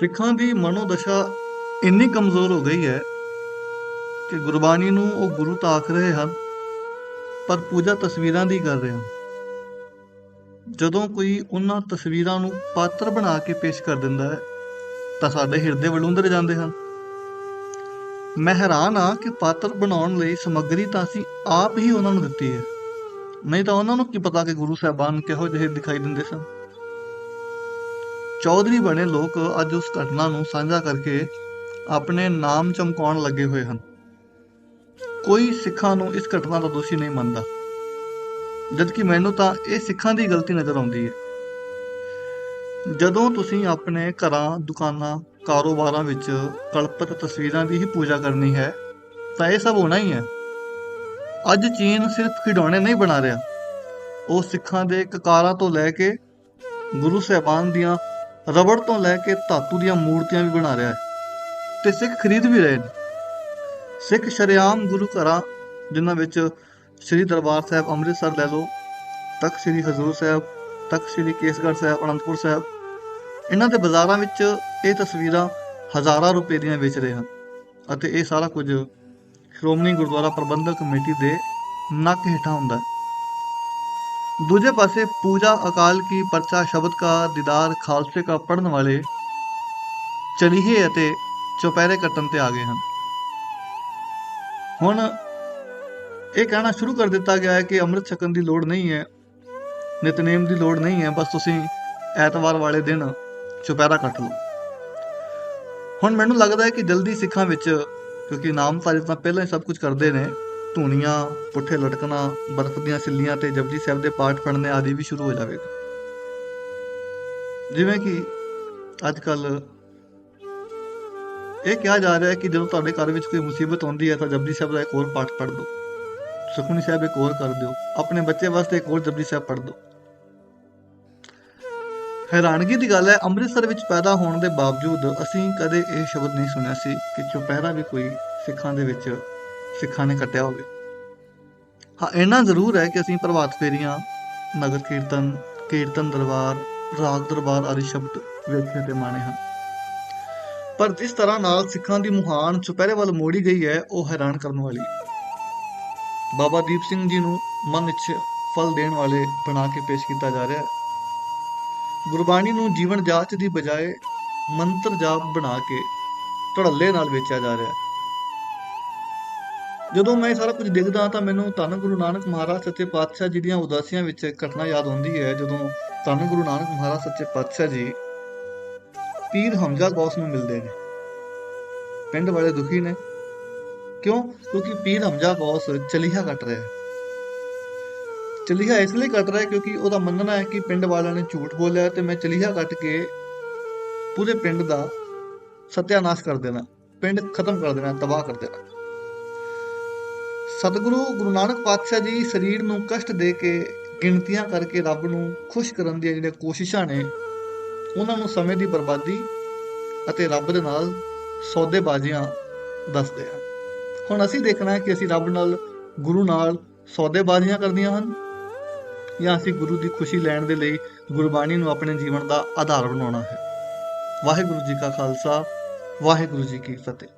ਸਿੱਖਾਂ ਦੀ ਮਨੋਦਸ਼ਾ ਇੰਨੀ ਕਮਜ਼ੋਰ ਹੋ ਗਈ ਹੈ ਕਿ ਗੁਰਬਾਣੀ ਨੂੰ ਉਹ ਗੁਰੂ ਤਾਂ ਆਖ ਰਹੇ ਹਨ, ਪਰ ਪੂਜਾ ਤਸਵੀਰਾਂ ਦੀ ਕਰ ਰਹੇ ਹਨ। ਜਦੋਂ ਕੋਈ ਉਹਨਾਂ ਤਸਵੀਰਾਂ ਨੂੰ ਪਾਤਰ ਬਣਾ ਕੇ ਪੇਸ਼ ਕਰ ਦਿੰਦਾ ਹੈ, ਤਾਂ ਸਾਡੇ ਹਿਰਦੇ ਵਲੂੰਦਰ ਜਾਂਦੇ ਹਨ। ਮੈਂ ਹੈਰਾਨ ਆ ਕਿ ਪਾਤਰ ਬਣਾਉਣ ਲਈ ਸਮੱਗਰੀ ਤਾਂ ਅਸੀਂ ਆਪ ਹੀ ਉਹਨਾਂ ਨੂੰ ਦਿੱਤੀ ਹੈ। ਨਹੀਂ ਤਾਂ ਉਹਨਾਂ ਨੂੰ ਕੀ ਪਤਾ ਕਿ ਗੁਰੂ ਸਾਹਿਬਾਨ ਕਿਹੋ ਜਿਹੇ ਦਿਖਾਈ ਦਿੰਦੇ ਸਨ? ਚੌਧਰੀ ਬਣੇ ਲੋਕ ਅੱਜ ਉਸ ਘਟਨਾ ਨੂੰ ਸਾਂਝਾ ਕਰਕੇ ਆਪਣੇ ਨਾਮ ਚਮਕਾਉਣ ਲੱਗੇ ਹੋਏ ਹਨ। ਕੋਈ ਸਿੱਖਾਂ ਨੂੰ ਇਸ ਘਟਨਾ ਦਾ ਦੋਸ਼ੀ ਨਹੀਂ ਮੰਨਦਾ। ਜਦਕਿ ਮੈਨੂੰ ਤਾਂ ਇਹ ਸਿੱਖਾਂ ਦੀ ਗਲਤੀ ਨਜ਼ਰ ਆਉਂਦੀ ਹੈ। ਜਦੋਂ ਤੁਸੀਂ ਆਪਣੇ ਘਰਾਂ, ਦੁਕਾਨਾਂ, ਕਾਰੋਬਾਰਾਂ ਵਿੱਚ ਕਲਪਤ ਤਸਵੀਰਾਂ ਦੀ ਹੀ ਪੂਜਾ ਕਰਨੀ ਹੈ, ਤਾਂ ਇਹ ਸਭ ਹੋਣਾ ਹੀ ਹੈ। ਅੱਜ ਚੀਨ ਸਿਰਫ ਖਿਡੌਣੇ ਨਹੀਂ ਬਣਾ ਰਿਹਾ। ਉਹ ਸਿੱਖਾਂ ਦੇ ਕਕਾਰਾਂ ਤੋਂ ਲੈ ਕੇ ਗੁਰੂ ਸਾਹਿਬਾਨ ਦੀਆਂ ਰਬੜ ਤੋਂ ਲੈ ਕੇ ਧਾਤੂ ਦੀਆਂ ਮੂਰਤੀਆਂ ਵੀ ਬਣਾ ਰਿਹਾ ਹੈ ਤੇ ਸਿੱਖ ਖਰੀਦ ਵੀ ਰਹੇ ਨੇ। ਸਿੱਖ ਸ਼ਰੇਆਮ ਗੁਰੂ ਘਰਾਂ, ਜਿਨ੍ਹਾਂ ਵਿੱਚ ਸ੍ਰੀ ਦਰਬਾਰ ਸਾਹਿਬ ਅੰਮ੍ਰਿਤਸਰ ਲੈ ਲਓ, ਤਖਤ ਸ੍ਰੀ ਹਜ਼ੂਰ ਸਾਹਿਬ, ਤਖਤ ਸ੍ਰੀ ਕੇਸਗੜ੍ਹ ਸਾਹਿਬ, ਅਨੰਦਪੁਰ ਸਾਹਿਬ, ਇਹਨਾਂ ਦੇ ਬਾਜ਼ਾਰਾਂ ਵਿੱਚ ਇਹ ਤਸਵੀਰਾਂ ਹਜ਼ਾਰਾਂ ਰੁਪਏ ਦੀਆਂ ਵੇਚ ਰਹੇ ਹਨ ਅਤੇ ਇਹ ਸਾਰਾ ਕੁਝ ਸ਼੍ਰੋਮਣੀ ਗੁਰਦੁਆਰਾ ਪ੍ਰਬੰਧਕ ਕਮੇਟੀ ਦੇ ਨੱਕ ਹੇਠਾਂ ਹੁੰਦਾ ਹੈ। ਦੂਜੇ ਪਾਸੇ ਪੂਜਾ ਅਕਾਲ ਕੀ ਪਰਚਾ ਸ਼ਬਦ ਕਾ ਦੀਦਾਰ ਖਾਲਸੇ ਕਾ ਪੜਨ ਵਾਲੇ ਚਲੀਹੇ ਅਤੇ ਚੁਪਹਿਰੇ ਕੱਟਣ ਤੇ ਆ ਗਏ ਹਨ। ਹੁਣ ਇਹ ਕਹਿਣਾ ਸ਼ੁਰੂ ਕਰ ਦਿੱਤਾ ਗਿਆ ਹੈ ਕਿ ਅੰਮ੍ਰਿਤ ਛਕਣ ਦੀ ਲੋੜ ਨਹੀਂ ਹੈ, ਨਿਤਨੇਮ ਦੀ ਲੋੜ ਨਹੀਂ ਹੈ, ਬਸ ਤੁਸੀਂ ਐਤਵਾਰ ਵਾਲੇ ਦਿਨ ਚੁਪਹਿਰਾ ਕੱਟ ਲਓ। ਹੁਣ ਮੈਨੂੰ ਲੱਗਦਾ ਹੈ ਕਿ ਜਲਦੀ ਸਿੱਖਾਂ ਵਿੱਚ, ਕਿਉਂਕਿ ਨਾਮਧਾਰੀ ਤਾਂ ਪਹਿਲਾਂ ਹੀ ਸਭ ਕੁਝ ਕਰਦੇ ਨੇ ਧੂਣੀਆਂ, ਪੁੱਠੇ ਲਟਕਣਾ, ਬਰਫ਼ ਦੀਆਂ ਸਿੱਲੀਆਂ ਤੇ ਜਪਜੀ ਸਾਹਿਬ ਦੇ ਪਾਠ ਪੜ੍ਹਨੇ ਆਦਿ ਵੀ ਸ਼ੁਰੂ ਹੋ ਜਾਵੇਗਾ। ਜਿਵੇਂ ਕਿ ਅੱਜ ਕੱਲ ਇਹ ਕਿਹਾ ਜਾ ਰਿਹਾ ਹੈ ਕਿ ਜਦੋਂ ਤੁਹਾਡੇ ਘਰ ਵਿੱਚ ਕੋਈ ਮੁਸੀਬਤ ਆਉਂਦੀ ਹੈ ਤਾਂ ਜਪਜੀ ਸਾਹਿਬ ਦਾ ਇੱਕ ਹੋਰ ਪਾਠ ਪੜ੍ਹ ਦਿਓ। ਸੁਖਮਨੀ ਸਾਹਿਬ ਇੱਕ ਹੋਰ ਕਰ ਦਿਓ। ਆਪਣੇ ਬੱਚੇ ਵਾਸਤੇ ਇੱਕ ਹੋਰ ਜਪਜੀ ਸਾਹਿਬ ਪੜ੍ਹ ਦਿਓ। ਹੈਰਾਨਗੀ ਦੀ ਗੱਲ ਹੈ, ਅੰਮ੍ਰਿਤਸਰ ਵਿੱਚ ਪੈਦਾ ਹੋਣ ਦੇ ਬਾਵਜੂਦ ਅਸੀਂ ਕਦੇ ਇਹ ਸ਼ਬਦ ਨਹੀਂ ਸੁਣਿਆ ਸੀ ਕਿ ਚੁਪਹਿਰਾ ਵੀ ਕੋਈ ਸਿੱਖਾਂ ਦੇ ਵਿੱਚ ਸਿੱਖਾਂ ਨੇ ਕੱਟਿਆ ਹੋਵੇ। ਹਾਂ, ਇੰਨਾ ਜ਼ਰੂਰ ਹੈ ਕਿ ਅਸੀਂ ਪ੍ਰਭਾਤ ਫੇਰੀਆਂ, ਨਗਰ ਕੀਰਤਨ ਕੀਰਤਨ ਦਰਬਾਰ, ਰਾਗ ਦਰਬਾਰ ਆਦਿ ਸ਼ਬਦ ਵੇਖੇ ਤੇ ਮਾਣੇ ਹਨ। ਪਰ ਜਿਸ ਤਰ੍ਹਾਂ ਨਾਲ ਸਿੱਖਾਂ ਦੀ ਮੁਹਾਨ ਚੁਪਹਿਰੇ ਵੱਲ ਮੋੜੀ ਗਈ ਹੈ, ਉਹ ਹੈਰਾਨ ਕਰਨ ਵਾਲੀ। ਬਾਬਾ ਦੀਪ ਸਿੰਘ ਜੀ ਨੂੰ ਮਨ ਇੱਛ ਫਲ ਦੇਣ ਵਾਲੇ ਬਣਾ ਕੇ ਪੇਸ਼ ਕੀਤਾ ਜਾ ਰਿਹਾ ਹੈ। ਗੁਰਬਾਣੀ ਨੂੰ ਜੀਵਨ ਜਾਚ ਦੀ ਬਜਾਏ ਮੰਤਰ ਜਾਪ ਬਣਾ ਕੇ ਧੜੱਲੇ ਨਾਲ ਵੇਚਿਆ ਜਾ ਰਿਹਾ ਹੈ। ਜਦੋਂ ਮੈਂ ਸਾਰਾ ਕੁਝ ਦੇਖਦਾ ਤਾਂ ਮੈਨੂੰ ਧੰਨ ਗੁਰੂ ਨਾਨਕ ਮਹਾਰਾਜ ਸੱਚੇ ਪਾਤਸ਼ਾਹ ਜੀ ਦੀਆਂ ਉਦਾਸੀਆਂ ਵਿੱਚ ਘਟਨਾ ਯਾਦ ਆਉਂਦੀ ਹੈ। ਜਦੋਂ ਧੰਨ ਗੁਰੂ ਨਾਨਕ ਮਹਾਰਾਜ ਸੱਚੇ ਪਾਤਸ਼ਾਹ ਜੀ ਪੀਰ ਹਮਜ਼ਾ ਗੌਸ ਨੂੰ ਮਿਲਦੇ ਨੇ। ਪਿੰਡ ਵਾਲੇ ਦੁਖੀ ਨੇ। ਕਿਉਂ? ਕਿਉਂਕਿ ਪੀਰ ਹਮਜ਼ਾ ਗੌਸ ਚਲੀਹਾ ਕੱਟ ਰਿਹਾ ਹੈ। ਚਲੀਹਾ ਇਸ ਲਈ ਕੱਟ ਰਿਹਾ ਕਿਉਂਕਿ ਉਹਦਾ ਮੰਨਣਾ ਹੈ ਕਿ ਪਿੰਡ ਵਾਲਿਆਂ ਨੇ ਝੂਠ ਬੋਲਿਆ ਤੇ ਮੈਂ ਚਲੀਹਾ ਕੱਟ ਕੇ ਪੂਰੇ ਪਿੰਡ ਦਾ ਸਤਿਆਨਾਸ਼ ਕਰ ਦੇਣਾ, ਪਿੰਡ ਖਤਮ ਕਰ ਦੇਣਾ, ਤਬਾਹ ਕਰ ਦੇਣਾ। ਸਤਿਗੁਰੂ ਗੁਰੂ ਨਾਨਕ ਪਾਤਸ਼ਾਹ ਜੀ ਸਰੀਰ ਨੂੰ ਕਸ਼ਟ ਦੇ ਕੇ ਗਿਣਤੀਆਂ ਕਰਕੇ ਰੱਬ ਨੂੰ ਖੁਸ਼ ਕਰਨ ਦੀਆਂ ਜਿਹੜੀਆਂ ਕੋਸ਼ਿਸ਼ਾਂ ਨੇ, ਉਹਨਾਂ ਨੂੰ ਸਮੇਂ ਦੀ ਬਰਬਾਦੀ ਅਤੇ ਰੱਬ ਦੇ ਨਾਲ ਸੌਦੇਬਾਜ਼ੀਆਂ ਦੱਸਦੇ ਆ ਹੁਣ ਅਸੀਂ ਦੇਖਣਾ ਹੈ ਕਿ ਅਸੀਂ ਰੱਬ ਨਾਲ, ਗੁਰੂ ਨਾਲ ਸੌਦੇਬਾਜ਼ੀਆਂ ਕਰਦੀਆਂ ਹਨ ਜਾਂ ਅਸੀਂ ਗੁਰੂ ਦੀ ਖੁਸ਼ੀ ਲੈਣ ਦੇ ਲਈ ਗੁਰਬਾਣੀ ਨੂੰ ਆਪਣੇ ਜੀਵਨ ਦਾ ਆਧਾਰ ਬਣਾਉਣਾ ਹੈ। ਵਾਹਿਗੁਰੂ ਜੀ ਕਾ ਖਾਲਸਾ, ਵਾਹਿਗੁਰੂ ਜੀ ਕੀ ਫਤਿਹ।